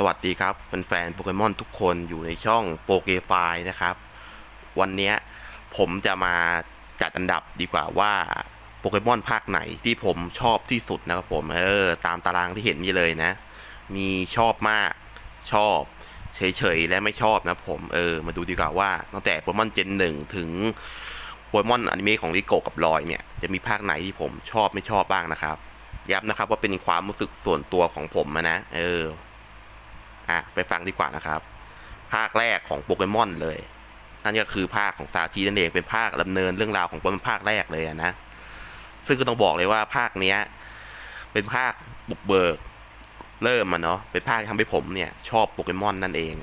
สวัสดีครับแฟนๆโปเกมอนทุกคนอยู่ในช่องโปเกไฟนะครับ วันนี้ผมจะมาจัดอันดับดีกว่าว่าโปเกมอนภาคไหนที่ผมชอบที่สุดนะครับผมเออตามตารางที่เห็นนี่เลยนะ มีชอบมากชอบเฉยๆและไม่ชอบนะผมเออมาดูดีกว่าว่าตั้งแต่โปเกมอนเจนหนึ่งถึงโปเกมอนอนิเมะของริโกกับลอยเนี่ยจะมีภาคไหนที่ผมชอบไม่ชอบบ้างนะครับย้ำนะครับว่าเป็นความรู้สึกส่วนตัวของผมนะเออ อะไปฟังดีกว่านะครับ ภาคแรกของโปเกมอนเลย นั่นก็คือภาคของซาชินั่นเองเป็นภาคดำเนินเรื่องราวของโปเกมอนภาคแรกเลยนะ ซึ่งก็ต้องบอกเลยว่าภาคเนี้ย เป็นภาคบุกเบิกเริ่มมาเนาะเป็นภาคที่ทำให้ผมเนี่ยชอบโปเกมอนนั่นเอง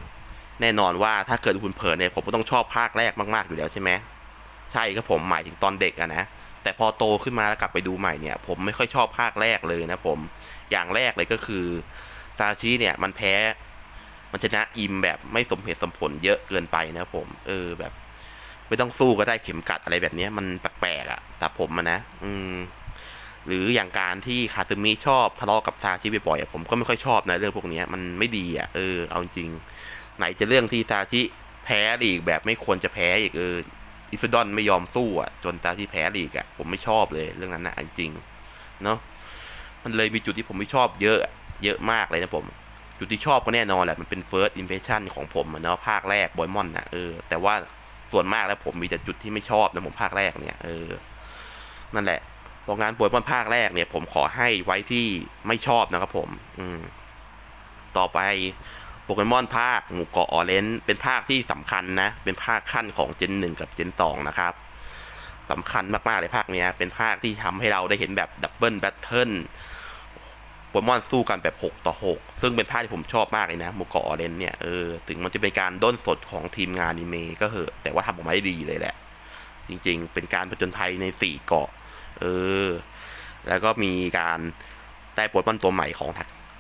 แน่นอนว่าถ้าเกิดคุณเผลอเนี่ยผมก็ต้องชอบภาคแรกมากๆอยู่แล้วใช่ไหมใช่ครับผมหมายถึงตอนเด็กอะนะแต่พอโตขึ้นมาแล้วกลับไปดูใหม่เนี่ยผมไม่ค่อยชอบภาคแรกเลยนะผมอย่างแรกเลยก็คือซาชิเนี่ยมันแพ้ มันชนะอิมแบบไม่สมเหตุสมผลเยอะเกินไปนะผม เออแบบ ไม่ต้องสู้ก็ได้เข็มกัดอะไรแบบนี้มันแปลกๆอะ่ะแต่ผมอะนะ อืม หรืออย่างการที่คาซึมิชอบทะเลาะกับซาชิบ่อยๆผมก็ไม่ค่อยชอบนะเรื่องพวกนี้มันไม่ดีอะ่ะเออเอาจริง ไหนจะเรื่องที่ซาชิแพ้ลีกแบบไม่ควรจะแพ้อีกเอออิสดอนไม่ยอมสู้อะ จนซาชิแพ้ลีกอะผมไม่ชอบเลยเรื่องนั้นนะจริงเนาะมันเลยมีจุดที่ผมไม่ชอบเยอะ เยอะมากเลยนะผม จุดที่ชอบก็แน่นอนแหละ มันเป็น first impression ของผมเนาะภาคแรกบอยมอนนะเออแต่ว่าส่วนมากแล้วผมมีแต่จุดที่ไม่ชอบนะผมภาคแรกเนี่ยเออนั่นแหละเพองานบอยมอนภาคแรกเนี่ย ผมขอให้ไว้ที่ไม่ชอบนะครับผม อืม ต่อไปโปเกมอนภาคหมู่เกาะออเรนจ์เป็นภาคที่สำคัญนะ เป็นภาคขั้นของเจนหนึ่งกับเจนสองนะครับสำคัญมากๆเลยภาคเนี้ย เป็นภาคที่ทำให้เราได้เห็นแบบดับเบิลแบทเทิล ปเกมอนสู้กันแบบ 6 ต่อ 6 ซึ่งเป็นภาคที่ผมชอบมากเลยนะโมเกาะออเรนเนี่ยเออถึงมันจะเป็นการด้นสดของทีมงานอนิเมะก็เหอะ แต่ว่าทำออกมาได้ดีเลยแหละ จริงๆ เป็นการผจญภัยใน 4 เกาะ เออ แล้วก็มีการได้โปเกมอนตัวใหม่ของ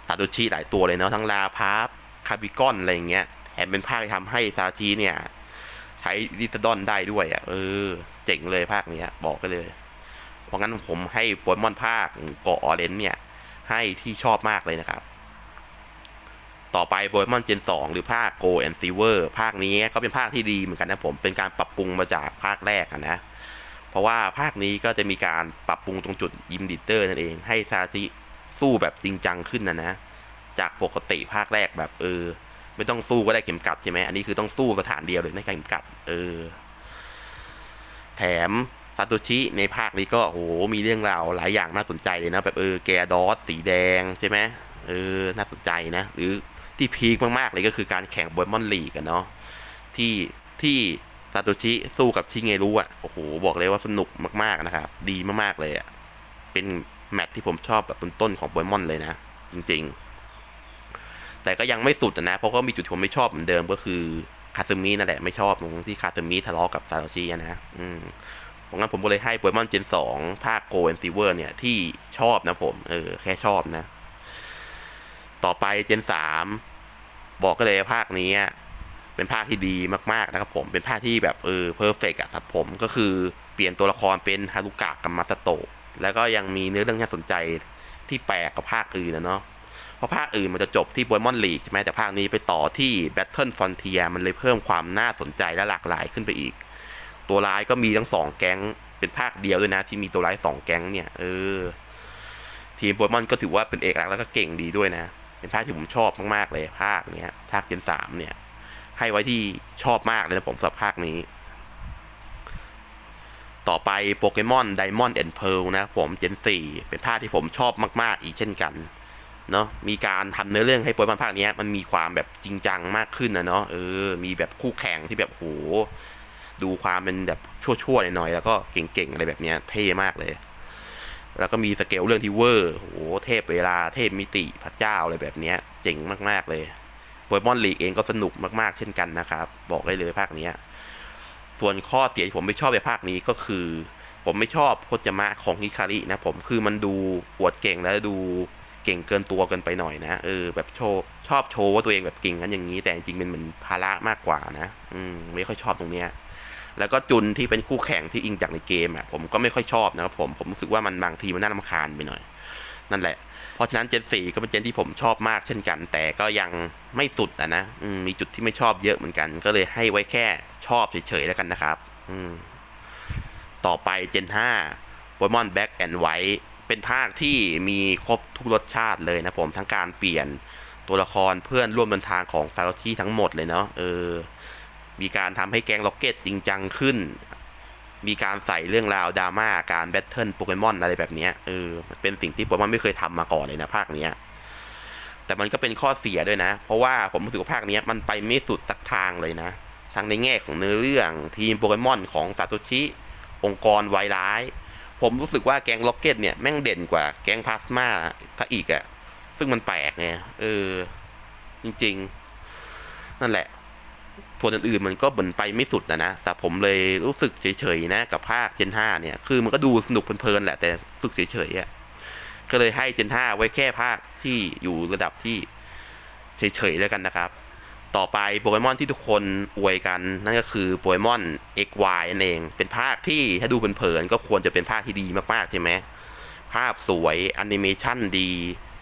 ซาโตชิหลายตัวเลยเนาะทั้งลาพาร์คาบิกอนอะไรอย่างเงี้ยแถมเป็นภาคที่ทำให้ซาชิเนี่ย ใช้ดิสดอนได้ด้วยอะเออ เจ๋งเลยภาคเนี้ย บอกกันเลย เพราะงั้นผมให้โปเกมอนภาคเกาะออเรนเนี่ย ให้ที่ชอบมากเลยนะครับ ต่อไปโปเกมอนเจน 2 หรือภาค Go and Silver ภาคนี้ก็เป็นภาคที่ดีเหมือนกันนะผม เป็นการปรับปรุงมาจากภาคแรกนะ เพราะว่าภาคนี้ก็จะมีการปรับปรุงตรงจุดยิมดิเตอร์นั่นเอง ให้ซาซิสู้แบบจริงจังขึ้นนะนะ จากปกติภาคแรกแบบเออ ไม่ต้องสู้ก็ได้เข็มกัดใช่ไหมอันนี้คือต้องสู้สถานเดียวเลยในเข็มกัด เออ แถม ซาโตชิในภาคนี้ก็โหมีเรื่องราวหลายอย่างน่าสนใจเลยนะ แบบเออแกดอสสีแดงใช่ไหมเออน่าสนใจนะ หรือที่พีคมากๆเลยก็คือการแข่งบอยมอนลีกันเนาะที่ที่ซาโตชิสู้กับชิเงรุอะโอ้โหบอกเลยว่าสนุกมากๆนะครับ ดีมากๆเลยอะเป็นแมตที่ผมชอบแบบต้นๆของบอยมอนเลยนะ จริง ๆ แต่ก็ยังไม่สุดนะเพราะก็มีจุดที่ผมไม่ชอบเหมือนเดิมก็คือคาซึมินั่นแหละไม่ชอบตรงที่คาซึมิทะเลาะกับซาโตชิอะนะอืม เพราะงั้นผมก็เลยให้โปเกมอนเจนสองภาคโกลนซีเวอร์เนี่ยที่ชอบนะผม เออ แค่ชอบนะ ต่อไปเจนสามบอกก็เลยภาคนี้ เป็นภาคที่ดีมากๆนะครับผมเป็นภาคที่แบบเออเพอร์เฟกต์อะครับผมก็คือเปลี่ยนตัวละครเป็นฮารุกะกับมาสโตะแล้วก็ยังมีเนื้อเรื่องที่น่าสนใจที่แปลกกับภาคอื่นนะเนาะเพราะภาคอื่นมันจะจบที่โปเกมอนลีกใช่ไหมแต่ภาคนี้ไปต่อที่ Battle Frontier มันเลยเพิ่มความน่าสนใจและหลากหลายขึ้นไปอีก ตัวร้ายก็มีทั้งสองแก๊ง เป็นภาคเดียวด้วยนะ ที่มีตัวร้ายสองแก๊งเนี่ย เออ ทีมโปเกมอนก็ถือว่าเป็นเอกลักษณ์แล้วก็เก่งดีด้วยนะ เป็นภาคที่ผมชอบมากๆเลยภาคเนี้ย ภาคเจนสามเนี่ย ให้ไว้ที่ชอบมากเลยนะผมสำหรับภาคนี้ ต่อไปโปเกมอนไดมอนด์แอนด์เพลนะผมเจนสี่เป็นภาคที่ผมชอบมาก ๆ อีกเช่นกันเนาะมีการทำเนื้อเรื่องให้โปเกมอนภาคเนี้ยมันมีความแบบจริงจังมากขึ้นนะเนาะเออ มีแบบคู่แข่งที่แบบโห ดูความเป็นแบบชั่วๆหน่อยๆแล้วก็เก่งๆอะไรแบบเนี้ยเท่มากเลย แล้วก็มีสเกลเรื่องที่เวอร์โหเทพเวลาเทพมิติพระเจ้าอะไรแบบเนี้ยเจ๋งมากๆเลยโปเกมอนลีกเองก็สนุกมากๆเช่นกันนะครับ บอกได้เลยภาคเนี้ยส่วนข้อเสียที่ผมไม่ชอบในภาคนี้ก็คือ ผมไม่ชอบโคจมะของฮิคารินะผมคือมันดูอวดเก่งแล้วดูเก่งเกินตัวเกินไปหน่อยนะเออแบบโชว์ชอบโชว์ว่าตัวเองแบบเก่งกันอย่างนี้ แต่จริงๆเป็นเหมือนภาระมากกว่านะ อืมไม่ค่อยชอบตรงเนี้ย แล้วก็จุนที่เป็นคู่แข่งที่อิงจากในเกมอะผมก็ไม่ค่อยชอบนะครับผมผมรู้สึกว่ามันบางทีมันน่ารำคาญไปหน่อย นั่นแหละ เพราะฉะนั้นเจนสี่ก็เป็นเจนที่ผมชอบมากเช่นกัน แต่ก็ยังไม่สุดอะนะมมีจุดที่ไม่ชอบเยอะเหมือนกัน ก็เลยให้ไว้แค่ชอบเฉยๆแล้วกันนะครับ อืมต่อไปเจนห้าโปเกมอนแบ็กแอนด์ไวท์เป็นภาคที่มีครบทุกรสชาติเลยนะผมทั้งการเปลี่ยนตัวละครเพื่อนร่วมเดินทางของซาโตชิทั้งหมดเลยเนาะเออ มีการทำให้แกงล็อกเก็ตจริงจังขึ้น มีการใส่เรื่องราวดราม่าการแบทเทิลโปเกมอนอะไรแบบนี้เออเป็นสิ่งที่โปเกมอนไม่เคยทำมาก่อนเลยนะภาคเนี้ยแต่มันก็เป็นข้อเสียด้วยนะ เพราะว่าผมรู้สึกว่าภาคเนี้ยมันไปไม่สุดสักทางเลยนะทั้งในแง่ของเนื้อเรื่องทีมโปเกมอนของซาโตชิ องค์กรวายร้าย ผมรู้สึกว่าแกงล็อกเก็ตเนี่ยแม่งเด่นกว่าแกงพลาสมาถ้าอีกอะซึ่งมันแปลกไงเออ จริง ๆ นั่นแหละ ส่วนอื่นๆมันก็เหมือนไปไม่สุดนะนะ แต่ผมเลยรู้สึกเฉยๆนะ กับภาคเจน5เนี่ย คือมันก็ดูสนุกเพลินๆแหละ แต่รู้สึกเฉยๆอะก็เลยให้เจน5ไว้แค่ภาคที่อยู่ระดับที่เฉยๆแล้วกันนะครับ ต่อไปโปเกมอนที่ทุกคนอวยกัน นั่นก็คือโปเกมอน XY นั่นเอง เป็นภาคที่ถ้าดูเผินๆก็ควรจะเป็นภาคที่ดีมากๆใช่ไหม ภาพสวยแอนิเมชันดี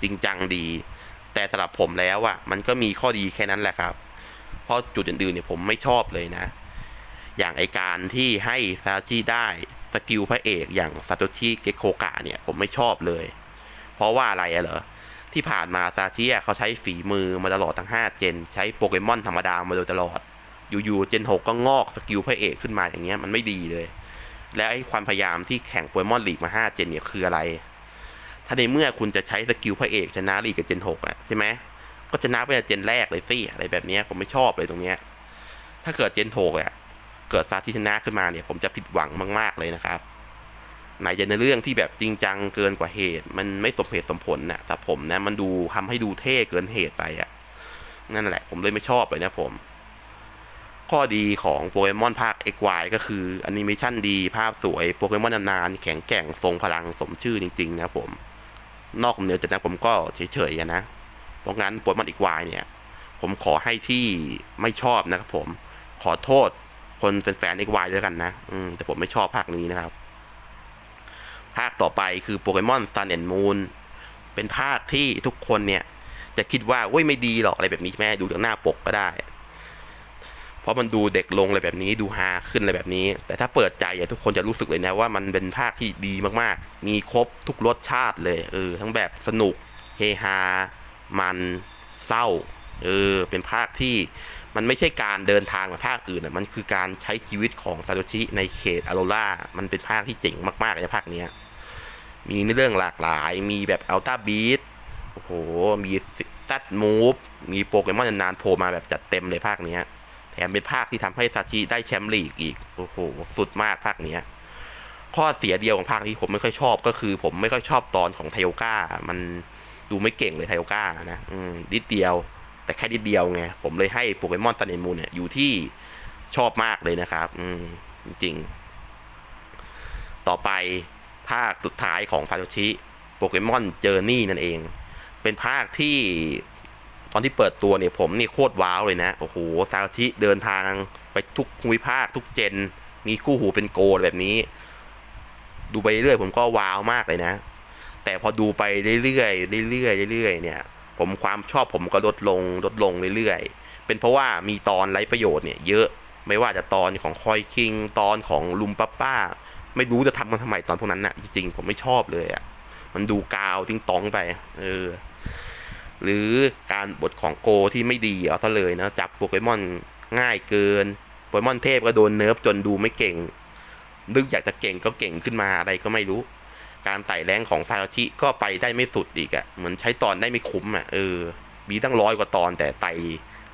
จริงจังดี แต่สำหรับผมแล้วอะมันก็มีข้อดีแค่นั้นแหละครับ เพราะจุดอื่นๆเนี่ยผมไม่ชอบเลยนะ อย่างไอการที่ให้ซาชิได้สกิลพระเอกอย่างซาโตชิเกโคกะเนี่ยผมไม่ชอบเลย เพราะว่าอะไรอะเหรอที่ผ่านมาซาชิเขาใช้ฝีมือมาตลอดทั้ง 5 เจน ใช้โปเกมอนธรรมดามาโดยตลอด อยู่ๆเจน 6 ก็งอกสกิลพระเอกขึ้นมาอย่างเงี้ยมันไม่ดีเลย และไอ้ความพยายามที่แข่งโปเกมอนลีกมา 5 เจนเนี่ยคืออะไร ถ้าในเมื่อคุณจะใช้สกิลพระเอกชนะลีกกับเจน 6อะใช่ไหม ก็ชนะไปแต่เจนแรกเลยสิอะไรแบบนี้ผมไม่ชอบเลยตรงเนี้ย ถ้าเกิดเจนโถกอะเกิดซาชิชนะขึ้นมาเนี่ย ผมจะผิดหวังมาก ๆ เลยนะครับ ไหนจะในเรื่องที่แบบจริงจังเกินกว่าเหตุ มันไม่สมเหตุสมผลนะแต่ผมนะ มันดูทำให้ดูเท่เกินเหตุไปอะนั่นแหละ ผมเลยไม่ชอบเลยนะผม ข้อดีของโปเกมอนภาค XY ก็คือแอนิเมชันดีภาพสวยโปเกมอนนานๆแข็งแกร่งทรงพลังสมชื่อจริง ๆ นะผม นอกเหนือจากนั้นผมก็เฉยๆนะ เพราะงั้นโปเกมอนอีกวายเนี่ย ผมขอให้ที่ไม่ชอบนะครับผมขอโทษคนแฟนๆอีกวายด้วยกันนะ อืมแต่ผมไม่ชอบภาคนี้นะครับ ภาคต่อไปคือโปเกมอน Sun and Moon เป็นภาคที่ทุกคนเนี่ย จะคิดว่าเว้ยไม่ดีหรอกอะไรแบบนี้ใช่ไหมดูจากหน้าปกก็ได้ เพราะมันดูเด็กลงอะไรแบบนี้ดูฮาขึ้นอะไรแบบนี้ แต่ถ้าเปิดใจทุกคนจะรู้สึกเลยนะว่ามันเป็นภาคที่ดีมากๆ มีครบทุกรสชาติเลยเออทั้งแบบสนุกเฮฮา มันเศร้าเออเป็นภาคที่มันไม่ใช่การเดินทางแบบภาคอื่นอะมันคือการใช้ชีวิตของซาโตชิในเขตอโรล่ามันเป็นภาคที่เจ๋งมากๆเลยนภาคเนี้ยมีเรื่องหลากหลาย มีแบบอัลต้าบีทโอ้โห มีซัดมูฟมีโปเกมอนนานๆโผล่มาแบบจัดเต็มเลยภาคเนี้ย แถมเป็นภาคที่ทำให้ซาชิได้แชมป์ลีกอีก โอ้โห สุดมากภาคเนี้ย ข้อเสียเดียวของภาคที่ผมไม่ค่อยชอบก็คือ ผมไม่ค่อยชอบตอนของไทโอก้ามัน ดูไม่เก่งเลยไทโอก้านะนิดเดียว แต่แค่นิดเดียวไง ผมเลยให้โปเกมอนตันเนมูเนี่ย อยู่ที่ชอบมากเลยนะครับ อืมจริง ต่อไปภาคสุดท้ายของซาโตชิโปเกมอนเจอร์นี่นั่นเอง เป็นภาคที่ตอนที่เปิดตัวเนี่ยผมนี่โคตรว้าวเลยนะ โอ้โหซาโตชิเดินทางไปทุกภูมิภาคทุกเจน มีคู่หูเป็นโกลแบบนี้ ดูไปเรื่อยผมก็ว้าวมากเลยนะ แต่พอดูไปเรื่อยๆเรื่อยๆเรื่อยๆเนี่ย ผมความชอบผมก็ลดลงลดลงเรื่อยๆ เป็นเพราะว่ามีตอนไร้ประโยชน์เนี่ยเยอะไม่ว่าจะตอนของคอยคิงตอนของลุมป้าป้า ไม่รู้จะทำกันทำไมตอนพวกนั้นนะ่ะจริงๆผมไม่ชอบเลยอะ่ะมันดูกาวทิ้งตองไป เออ หรือการบทของโกที่ไม่ดีเอาซะเลยนะจับโปเกมอนง่ายเกินโปเกมอนเทพก็โดนเนิร์ฟจนดูไม่เก่งนึกอยากจะเก่งก็เก่งขึ้นมาอะไรก็ไม่รู้ การไต่แรงของซาโตชิก็ไปได้ไม่สุดอีกอะ่ะเหมือนใช้ตอนได้ไม่คุ้มอะ่ะเออมีตั้งร้อยกว่าตอน แต่ไต่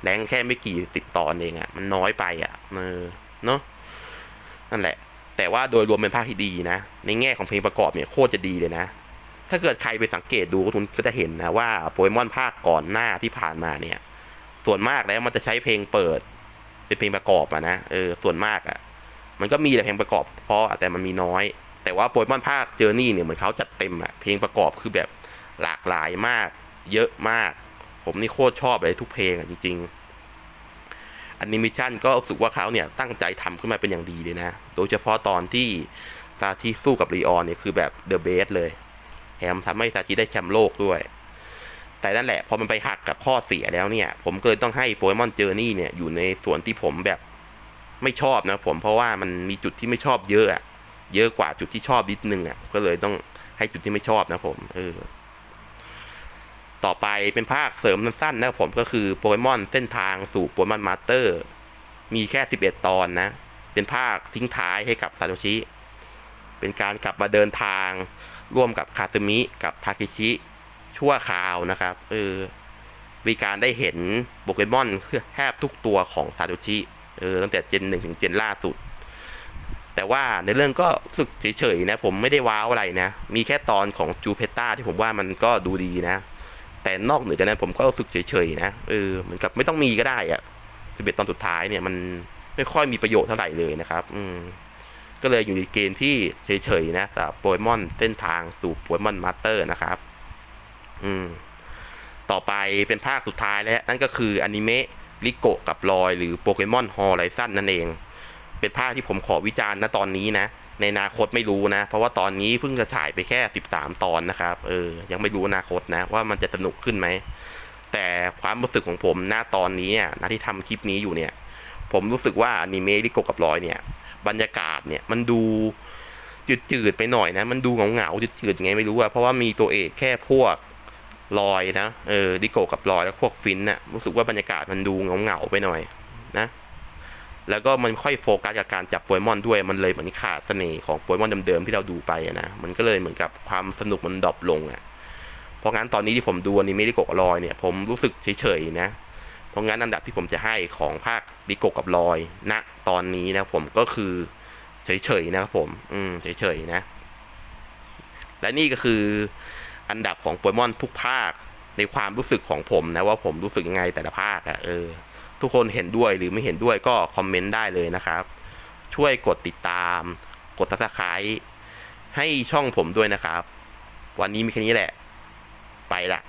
แรงแค่ไม่กี่สิบตอนเองอะ่ะมันน้อยไปอะ่ะเออเนาะนั่นแหละ แต่ว่าโดยรวมเป็นภาคที่ดีนะ ในแง่ของเพลงประกอบเนี่ยโคตรจะดีเลยนะ ถ้าเกิดใครไปสังเกตดูคุณก็จะเห็นนะว่าโปเกมอนภาคก่อนหน้าที่ผ่านมาเนี่ย ส่วนมากแล้วมันจะใช้เพลงเปิด เป็นเพลงประกอบอะนะเออส่วนมากอะมันก็มีแต่เพลงประกอบเพราะแต่มันมีน้อย แต่ว่าโปเกมอนภาคเจอร์นี่เนี่ยเหมือนเขาจัดเต็มอะเพลงประกอบคือแบบหลากหลายมาก เยอะมาก ผมนี่โคตรชอบเลยทุกเพลงอะจริงๆแอนิเมชันก็รู้สึกว่าเขาเนี่ยตั้งใจทำขึ้นมาเป็นอย่างดีเลยนะ โดยเฉพาะตอนที่ซาชิสู้กับรีออนเนี่ยคือแบบเดอะเบสเลยแถมทำให้ซาชิได้แชมป์โลกด้วย แต่นั่นแหละพอมันไปหักกับข้อเสียแล้วเนี่ย ผมก็เลยต้องให้โปเกมอนเจอร์นี่เนี่ยอยู่ในส่วนที่ผมแบบไม่ชอบนะผมเพราะว่ามันมีจุดที่ไม่ชอบเยอะอะ เยอะกว่าจุดที่ชอบนิดนึงอะก็เลยต้องให้จุดที่ไม่ชอบนะผมเออต่อไปเป็นภาคเสริมสั้นๆนะครับผมก็คือโปเกมอนเส้นทางสู่โปเกมอนมาสเตอร์ มีแค่ 11 ตอนนะ เป็นภาคทิ้งท้ายให้กับซาโตชิ เป็นการกลับมาเดินทางร่วมกับคาซึมิกับทาเคชิชั่วคราวนะครับเออมีการได้เห็นโปเกมอนแทบทุกตัวของซาโตชิเออตั้งแต่เจนหนึ่งถึงเจนล่าสุด แต่ว่าในเรื่องก็สึกเฉยๆนะ ผมไม่ได้ว้าวอะไรนะ มีแค่ตอนของจูเพต้าที่ผมว่ามันก็ดูดีนะ แต่นอกเหนือจากนั้นผมก็รู้สึกเฉยๆนะเออเหมือนกับไม่ต้องมีก็ได้อะสิบเอ็ดตอนสุดท้ายเนี่ยมันไม่ค่อยมีประโยชน์เท่าไหร่เลยนะครับ อืมก็เลยอยู่ในเกณฑ์ที่เฉยๆนะสำหรับโปเกมอนเส้นทางสู่โปเกมอนมาสเตอร์นะครับ อืม ต่อไปเป็นภาคสุดท้ายแล้ว นั่นก็คืออนิเมะลิโกะกับลอย หรือโปเกมอนฮอลไลซันนั่นเอง เป็นภาคที่ผมขอวิจารณ์นะตอนนี้นะ ในอนาคตไม่รู้นะ เพราะว่าตอนนี้เพิ่งจะฉายไปแค่ 13 ตอนนะครับ เออ ยังไม่รู้อนาคตนะ ว่ามันจะสนุกขึ้นไหม แต่ความรู้สึกของผมณตอนนี้เนี่ยณที่ทำคลิปนี้อยู่เนี่ย ผมรู้สึกว่าอนิเมะลิโกกับลอยเนี่ย บรรยากาศเนี่ยมันดูจืดๆไปหน่อยนะ มันดูเหงาๆจืดๆยังไงไม่รู้อะเพราะว่ามีตัวเอกแค่พวกลอยนะ เออดิโกกับลอยแล้วพวกฟินน่ะรู้สึกว่าบรรยากาศมันดูเหงาๆไปหน่อยนะ แล้วก็มันค่อยโฟกัสกับการจับโปเกมอนด้วยมันเลยเหมือนขาดเสน่ห์ของโปเกมอนเดิมๆที่เราดูไปนะมันก็เลยเหมือนกับความสนุกมันดรอปลงอะเพราะงั้นตอนนี้ที่ผมดูอนิเมะดิโกะกับลอยเนี่ย ผมรู้สึกเฉยๆนะ เพราะงั้นอันดับที่ผมจะให้ของภาคดิโกะกับลอยณตอนนี้นะผมก็คือเฉยๆนะครับผม อืมเฉยๆนะ และนี่ก็คืออันดับของโปเกมอนทุกภาคในความรู้สึกของผมนะว่าผมรู้สึกยังไงแต่ละภาคอะเออ ทุกคนเห็นด้วยหรือไม่เห็นด้วยก็คอมเมนต์ได้เลยนะครับ ช่วยกดติดตาม กด subscribe ให้ช่องผมด้วยนะครับ วันนี้มีแค่นี้แหละ ไปละ